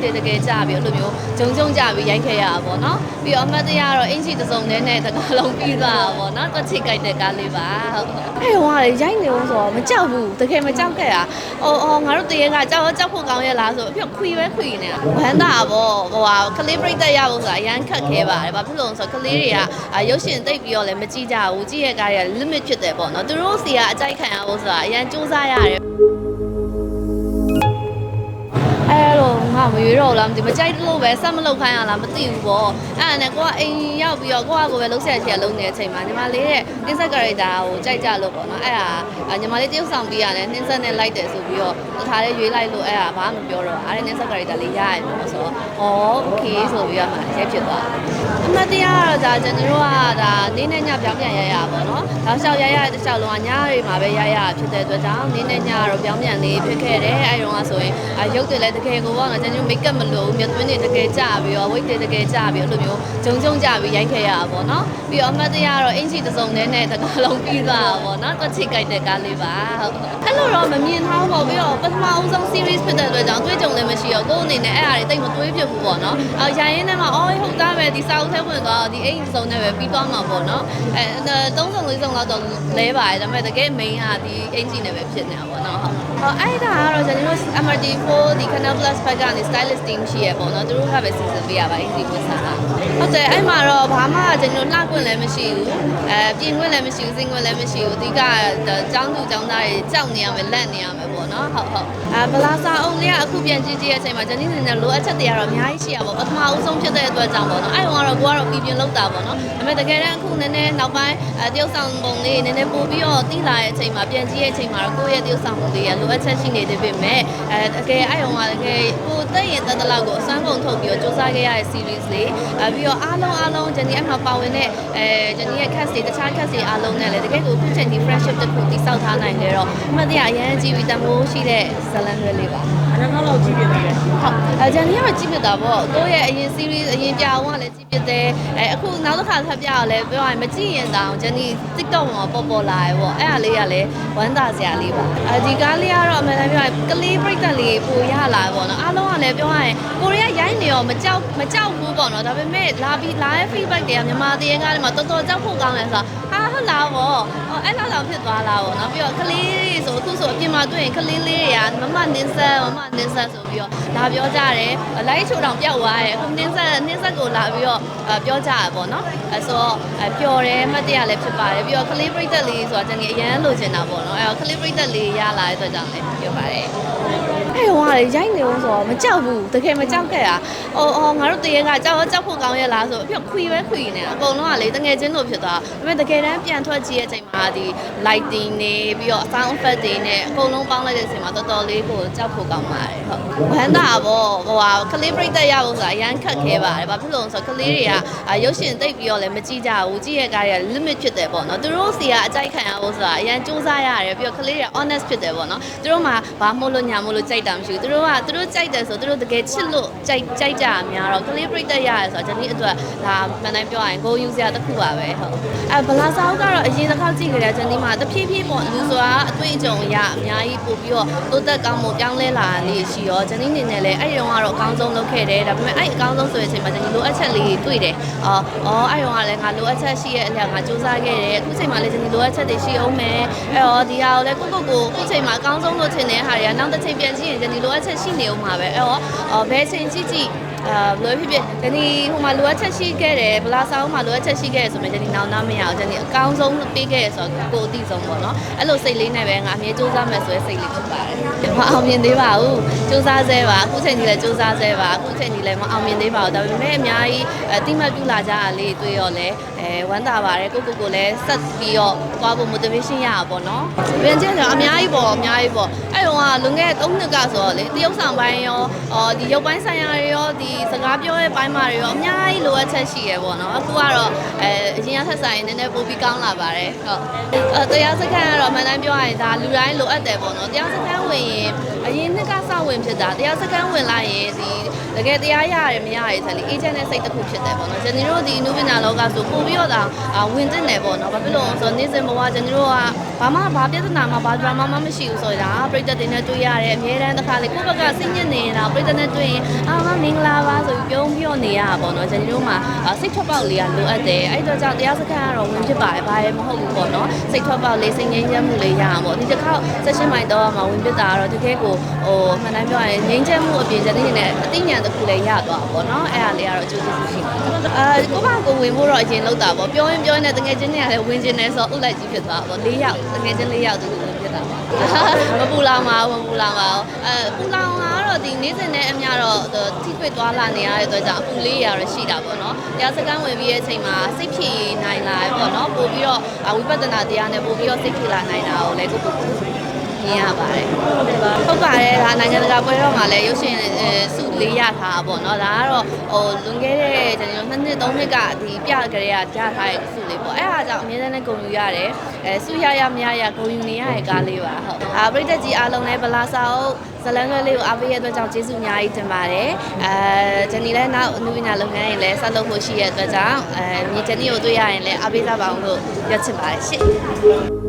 weight တွေတကယ်ကျပြီးအဲ့လိုမျိုးဂျုံဂျုံကျပြီးရိုက်ခဲ့ရတာပေါ့နော်ပြီးတော့အမှတ်တရကတော့အင်ဂျီတစ်စုံနဲ့နဲ့တကားလုံးပြီးသွားတာပေါ့နော်တွက်ချိတ်ကြိုက်တဲ့ကားလေးပါဟုတ်အဲ့ဟိုကလေရိုက်နေအောင်ဆိုတော့မကြောက်ဘူးတကယ်မကြောက်ခဲ့တာအော်အော်ငါတို့တရေကကြောက်ကြောက်ဖို့ကောင်းရဲ့လားဆိုအဖြစ်ခွေပဲခွေနေတာဝမ်းသာပေါ့ဟိုဟာကလေးပြိတက်ရဖို့ဆိုတာအရန်ခက်ခဲပါတယ်ဘာဖြစ်လို့လဲဆိုတော့ကလေးတွေကရုပ်ရှင်တိတ်ပြီးတော့လည်းမကြည့်ကြဘူးကြည့်ရကားတွေက limit ဖြစ်တယ်ပေါ့နော်သူတို့စီကအကြိုက်ခံရဖို့ဆိုတာအရန်စူးစမ်းရတယ် ငါမရွေးတော့လားမသိမကြိုက်လို့ပဲဆက်မလုပ်ခိုင်းရလားမသိဘူးပေါ့အဲ့ဒါနဲ့ကိုကအိမ်ရောက်ပြီးတော့ကိုကကိုပဲလှုပ်ဆက်ချင်လုံးနေတဲ့အချိန်မှာညီမလေးရဲ့ insect character ကိုကြိုက်ကြလို့ပေါ့နော်အဲ့ဒါညီမလေးတယောက်ဆောင်ပြီးရတယ်နှင်းဆက်နဲ့လိုက်တယ်ဆိုပြီးတော့တခါလေးရွေးလိုက်လို့အဲ့ဒါဘာမှမပြောတော့အဲ့ဒါ insect character လေးရရတယ်လို့ဆိုတော့ဩ okay ဆိုပြီးတော့မှရိုက်ဖြစ်သွားတယ်အမှတ်တရကတော့ဒါကျွန်တော်တို့ကဒါနေ့နဲ့ညပြောင်းပြန်ရရပါတော့။နောက်လျှောက်ရရတဲ့လျှောက်လုံးကညတွေမှာပဲရရဖြစ်တဲ့အတွက်ကြောင့်နေ့နဲ့ညကတော့ပြောင်းပြန်လေးဖြစ်ခဲ့တယ်။အဲတုန်းကဆိုရင်ရုပ်တွေလည်းတကယ်ကိုပေါ့နော်ကျွန်တော်မိတ်ကပ်မလို့မြတ်သွင်းတွေတကယ်ကြပြီးတော့ weight တွေတကယ်ကြပြီးအဲ့လိုမျိုးဂျုံဂျုံကြပြီးရိုက်ခဲ့ရတာပေါ့နော်။ပြီးတော့အမှတ်တရကတော့အင်ဂျီတစ်စုံနဲ့နဲ့တကားလုံးပြီးသွားတာပေါ့နော်။တွက်ချိတ်ကြိုက်တဲ့ကားလေးပါဟုတ်။အဲ့လိုတော့မမြင်ထားဘူးပေါ့ပြီးတော့ပထမအဦးဆုံး series ဖြစ်တဲ့အတွက်ကြောင့်တွေးကြုံလည်းမရှိတော့ကိုယ်အနေနဲ့အဲ့အရာတွေတိတ်မတွေးဖြစ်ဘူးပေါ့နော်။အော်ရိုင်းရင်းထဲမှာအော်ဟုတ်သားပဲဒီစာအုပ်ထဲဝင်သွားတော့ဒီအိမ်စုံနဲ့ပဲပြီးသွားမှာပေါ့နော်။အဲသုံးစုံလေးစုံလောက်တော့လဲပါတယ်ဒါပေမဲ့တကယ် main ကဒီအင်ဂျီနဲ့ပဲဖြစ်နေတာပေါ့နော်ဟုတ်။ဟောအဲ့ဒါကတော့ကျွန်တော်တို့ MRT4 ဒီ Canal Plus ဘက်ကနေ stylist team ရှိရပေါ့နော်သူတို့ကပဲစီစဉ်ပေးရပါအင်ဂျီကိုစားတာ။ဟုတ်တယ်အဲ့မှာတော့ဘာမှကျွန်တော်လှခွင့်လည်းမရှိဘူး။အဲပြင်ခွင့်လည်းမရှိဘူးစင်ခွင့်လည်းမရှိဘူးအဓိကကျောင်းသူကျောင်းသားတွေကြောက်နေရမယ်လက်နေရမယ်ပေါ့နော်ဟုတ်ဟုတ်။အဲဗလာစာအုပ်လေးကအခုပြန်ကြည့်ကြည့်တဲ့အချိန်မှာကျွန်တော်နေနဲ့လိုအပ်ချက်တွေကတော့အများကြီးရှိရပါဘောပထမအဦးဆုံးဖြစ်တဲ့အတွက်ကြောင့်ပေါ့နော်အဲ့တော့ကတော့ကိုကတော့ပြင်ပြင်လောက်တာပေါ့နော်ဒါပေမဲ့တကယ်တမ်းအခုနည်းနည်းနောက်ပိုင်းအဲတရုပ်ဆောင်ပုံလေးနည်းနည်းပို့ပြီးတော့တိလာတဲ့အချိန်မှာပြန်ကြည့်တဲ့အချိန်မှာတော့ကိုယ့်ရဲ့တရုပ်ဆောင်ပုံလေးကလိုအပ်ချက်ရှိနေသေးပေမဲ့အဲတကယ်အဲ့တော့ကတကယ်ကိုတက်ရင်တက်တလောက်ကိုအစွမ်းကုန်ထုတ်ပြီးတော့စူးစမ်းခဲ့ရတဲ့ series လေးအဲပြီးတော့အားလုံးအားလုံးဂျန်နီအဲ့မှာပါဝင်တဲ့အဲဂျန်နီရဲ့ cast တွေတခြား cast တွေအားလုံးနဲ့လည်းတကယ်ကိုအခုချိန်ဒီ friendship တစ်ခုတိစောက်ထားနိုင်ကြတော့အမှတ်တရအရန်ကြည့်ပြီးတမိုးရှိတဲ့ဇလန်တွေလေးပါအနည်းငယ်လောက်ကြည့်ပြတယ်လေဟုတ်အဲဂျန်နီကတော့ကြည့်ပြတာပေါ့ကိုယ့်ရဲ့အရင် series အရင်ပြအောင်ကလည်းကြည့်ပြတယ်အဲအခုနောက်တစ်ခါထပ်ပြအောင်လည်းပြောရရင်မကြည့်ရင်တောင်ဂျန်နီ TikTok မှာပေါ်ပေါ်လာတယ်ပေါ့အဲ့ဒါလေးကလည်းဝမ်းသာစရာလေးပါအဲဒီကားလေးကတော့အမှန်တမ်းပြောရင်ကလေးပြိတ္တလေးပိုရလာပေါ့နော်အားလုံးကလည်းပြောရရင်ကိုရီးယားရိုင်းနေရောမကြောက်မကြောက်ဘူးပေါ့နော်ဒါပေမဲ့လာပြီးလာရဲ့ feedback တွေကမြန်မာတရေကားတွေမှာတော်တော်ကြောက်ဖို့ကောင်းတယ်ဆိုတာ ဟာဟုတ်လားပေါ့အဲ့လောက်တော့ဖြစ်သွားလားပေါ့နော်ပြီးတော့ကလေးတွေဆိုအခုဆိုအပြင်မှာတွေ့ရင်ကလေးလေးတွေကမမနင်းဆက်မမနင်းဆက်ဆိုပြီးတော့လာပြောကြတယ်လိုက်ချိုတောင်ပြောက်သွားတယ်အခုနင်းဆက်နင်းဆက်ကိုလာပြီးတော့ပြောကြရပေါ့နော်အဲဆိုတော့ပျော်တယ်မှတ်တရလည်းဖြစ်ပါတယ်ပြီးတော့ကလေးပြိသက်လေးဆိုတာကျွန်တော်အရန်လိုချင်တာပေါ့နော်အဲတော့ကလေးပြိသက်လေးရလာတဲ့အတွက်ကြောင့်လည်းပြောပါတယ်အဲ့ဟိုကလေရိုက်နေအောင်ဆိုတော့မကြောက်ဘူးတကယ်မကြောက်ခဲ့တာ။အော်အော်ငါတို့တရေကကြောက်ကြောက်ဖို့ကောင်းရဲ့လားဆိုအဖြစ်ခွေပဲခွေနေတာအကုန်လုံးကလေတငယ်ချင်းလိုဖြစ်သွား။ဒါပေမဲ့တကယ်တမ်းပြန်ထွက်ကြည့်တဲ့အချိန်မှာဒီ lighting နေပြီးတော့ sound effect တွေနဲ့အကုန်လုံးပေါင်းလိုက်တဲ့အချိန်မှာတော်တော်လေးကိုကြောက်ဖို့ကောင်းပါတယ်ဟုတ်။ဝမ်းသာပေါ့ဟိုဟာကလေးပြိသက်ရဖို့ဆိုတာအရန်ခက်ခဲပါတယ်။ဘာဖြစ်လို့လဲဆိုတော့ကလေးတွေကရုပ်ရှင်တိတ်ပြီးတော့လည်းမကြည့်ကြဘူး။ကြည့်ရကားတွေက limit ဖြစ်တယ်ပေါ့နော်။သူတို့စီကအကြိုက်ခံရဖို့ဆိုတာအရန်စူးစမ်းရတယ်ပြီးတော့ကလေးတွေက honest ဖြစ်တယ်ပေါ့နော်။သူတို့မှဘာမို့လို့ညာမို့လို့ကြိုက်တာမရှိဘူး။သူတို့ကသူတို့ကြိုက်တယ်ဆိုသူတို့တကယ်ချစ်လို့ကြိုက်ကြိုက်ကြတာများတော့ကလေးပြိသက်ရတယ်ဆိုတော့ကျွန်တော်အတွက်ဒါမှန်တိုင်းပြောရရင် go use ရတစ်ခုပါပဲဟုတ်။အဲဗလာစာအုပ်ကတော့အရင်တစ်ခါကြည့်ကြတဲ့ကျွန်တော်မှတဖြည်းဖြည်းပေါ့လူဆိုတာအတွေ့အကြုံရအများကြီးပို့ပြီးတော့တိုးတက်ကောင်းမှုပြောင်းလဲလာလေးရှိရောကျွန်တော်အနေနဲ့လည်းအဲ့ဒီတော့ကတော့အကောင်းဆုံးလုပ်ခဲ့တယ်ဒါပေမဲ့အဲ့အကောင်းဆုံးဆိုတဲ့အချိန်မှာကျွန်တော်လိုအပ်ချက်လေးတွေ့တယ်။အော်အော်အဲ့တော့ကလည်းငါလိုအပ်ချက်ရှိရဲ့အလျောက်ငါစူးစမ်းခဲ့တယ်အခုချိန်မှာလည်းကျွန်တော်လိုအပ်ချက်တွေရှိအောင်မယ်။အဲ့တော့ဒီဟာကိုလည်းကိုကိုကိုအခုချိန်မှာအကောင်းဆုံးလုပ်ချင်တဲ့ဟာတွေကနောက်တစ်ချိန်ပြန်ကြည့်ရင်ကျွန်တော်လိုအပ်ချက်ရှိနေအောင်မှာပဲ။အဲ့တော့အော်ဘယ်ချိန်ကြည့်ကြည့် အာဘယ်လိုဖြစ်ဖြစ်ဒီနေ့ဟိုမှာလိုအပ်ချက်ရှိခဲ့တယ်ဗလာဆောင်မှာလိုအပ်ချက်ရှိခဲ့တယ်ဆိုမှဒီနေ့နောက်နောက်မရအောင်ဒီနေ့အကောင်းဆုံးပေးခဲ့ရဆိုတော့ကိုယ်အသိဆုံးပေါ့နော်အဲ့လိုစိတ်လေးနဲ့ပဲငါအမြဲစူးစမ်းမယ်ဆိုရဲစိတ်လေးဖြစ်ပါတယ်မအောင်မြင်သေးပါဘူးစူးစမ်းဆဲပါအခုချိန်ကြီးလည်းစူးစမ်းဆဲပါအခုချိန်ကြီးလည်းမအောင်မြင်သေးပါဘူးဒါပေမဲ့အများကြီးအတိမတ်ပြုလာကြတာလေးတွေ့ရောလဲ အဲဝမ်းသာပါတယ်ကိုကိုကိုလည်းဆက်ပြီးတော့သွားဖို့ motivation ရတာပေါ့နော်ပြန်ချင်းတော့အများကြီးပေါ့အများကြီးပေါ့အဲ့တော့ကလွန်ခဲ့တဲ့3နှစ်ကဆိုတော့လေတရုတ်ဆောင်ပိုင်းရောအော်ဒီရုပ်ပိုင်းဆိုင်ရာတွေရောဒီစကားပြောတဲ့ပိုင်းမှာတွေရောအများကြီးလိုအပ်ချက်ရှိရပေါ့နော်အခုကတော့အဲအရင်ကဆက်ဆိုင်နည်းနည်းပိုပြီးကောင်းလာပါတယ်ဟုတ်အဲတရားစခန်းကတော့မှန်တိုင်းပြောရရင်ဒါလူတိုင်းလိုအပ်တယ်ပေါ့နော်တရားစခန်းဝင်ရင်အရင်နှစ်ကစဝင်ဖြစ်တာတရားစခန်းဝင်လိုက်ရင်ဒီတကယ်တရားရရတယ်မရရတယ်ဆိုလေအေဂျင့်နဲ့စိတ်တစ်ခုဖြစ်တယ်ပေါ့နော်ကျွန်တော်တို့ဒီနုပညာလောကဆိုပို့ပြီးတော့ဒါဝင်တင်တယ်ပေါ့နော်ဘာဖြစ်လို့လဲဆိုတော့နေ့စဉ်ဘဝကျွန်တော်တို့ကဘာမှဘာပြဿနာမှဘာဒရာမာမှမရှိဘူးဆိုတော့ဒါပြိတ္တတွေနဲ့တွေ့ရတယ်အများတန်းတစ်ခါလေကိုယ့်ဘက်ကစိတ်ညစ်နေတာပြိတ္တနဲ့တွေ့ရင်အာမမင်္ဂလာပါဆိုပြီးပြုံးပြောနေရတာပေါ့နော်ကျွန်တော်တို့မှာစိတ်ထွက်ပေါက်လေးကလိုအပ်တယ်အဲ့တော့ကြောင့်တရားစခန်းကတော့ဝင်ဖြစ်ပါတယ်ဘာလည်းမဟုတ်ဘူးပေါ့နော်စိတ်ထွက်ပေါက်လေးစိတ်ငြိမ်းချမ်းမှုလေးရအောင်ပေါ့ဒီတစ်ခါဆက်ရှင်မိုင်တော့မှာဝင်ဖြစ်တာကတော့တကယ်ကိုဟိုမှန်တိုင်းပြောရရင်ငြိမ်းချမ်းမှုအပြင်ကျွန်တော်နေအသိဉာဏ်တစ်ခုလည်းရသွားပါပေါ့နော်အဲ့ဒါလေးကတော့အကျိုးကျေးဇူးရှိပါတယ်အာကိုမကိုဝင်ဖို့တော့အရင်လောက်တာပေါ့ပြောရင်ပြောရင်လည်းတကယ်ချင်းတွေကလည်းဝင်ကျင်နေဆိုဥလိုက်ကြီးဖြစ်သွားပါပေါ့၄ယောက်တကယ်ချင်း၄ယောက်တူတူဝင်ဖြစ်တာပါမပူလောင်ပါဘူးမပူလောင်ပါဘူးအဲပူလောင်ကတော့ဒီနေ့စဉ်နဲ့အများတော့ထိတွေ့သွားလာနေရတဲ့အတွက်ကြောင့်အပူလေးရတော့ရှိတာပေါ့နော်တရားစခန်းဝင်ပြီးတဲ့အချိန်မှာစိတ်ဖြည့်နိုင်လာပေါ့နော်ပို့ပြီးတော့ဝိပဿနာတရားနဲ့ပို့ပြီးတော့စိတ်ဖြည့်လာနိုင်တာကိုလည်းကိုကို မြင်ရပါတယ်ဟုတ်ပါတယ်ဒါနိုင်ငံတကာပွဲတော်မှာလည်းရုပ်ရှင်စုလေးရထားပါပေါ့နော်ဒါကတော့ဟိုလွန်ခဲ့တဲ့ကျွန်တော်နှစ်နှစ်သုံးနှစ်ကဒီပြကြရကြထားတဲ့စုလေးပေါ့အဲ့အားကြောင့်အမြဲတမ်းလည်းဂုဏ်ယူရတယ်အဲစုရရမရရဂုဏ်ယူနေရတဲ့ကားလေးပါဟုတ်အာပရိသတ်ကြီးအားလုံးလည်းဗလာစာအုပ်ဇလန်လွဲလေးကိုအားပေးရတဲ့အတွက်ကြောင့်ကျေးဇူးအများကြီးတင်ပါတယ်အဲဂျန်နီလည်းနောက်အနုပညာလုပ်ငန်းရင်လည်းဆက်လုပ်ဖို့ရှိရတဲ့အတွက်ကြောင့်အဲမြေဂျန်နီကိုတွေ့ရရင်လည်းအားပေးကြပါအောင်လို့ပြောချင်ပါတယ်ရှင့်